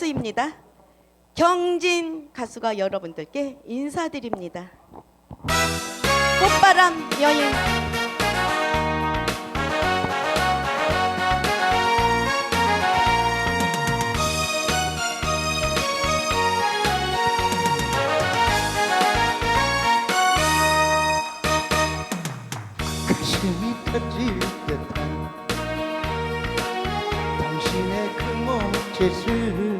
가수입니다. 경진 가수가 여러분들께 인사드립니다. 꽃바람 여인 가슴이 터질 듯한 당신의 그 몸짓을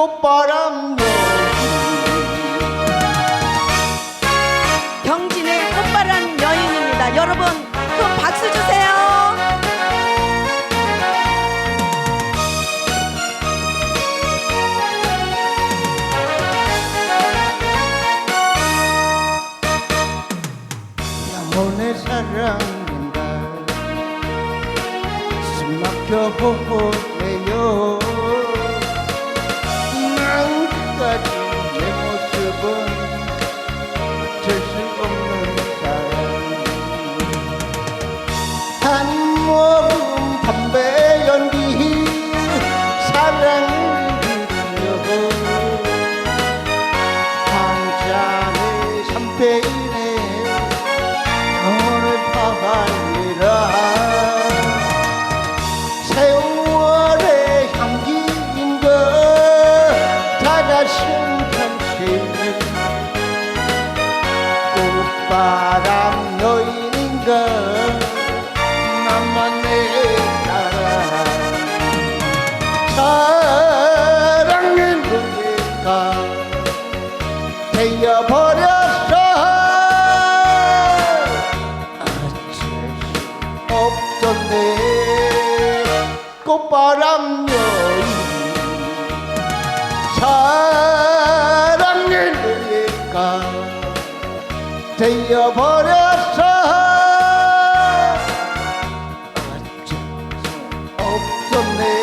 꽃바람 여인 경진의 꽃바람 여인입니다. 여러분 큰 박수 주세요. 영혼의 사랑인가 숨막혀 호호해요 샴페인에 너를 파발리라 세월의 향기인 것 다가신 당신은 꽃바람 여인인 것 꽃바람 여인 사랑의 노예가 되어버렸어. 어쩔 수 없었네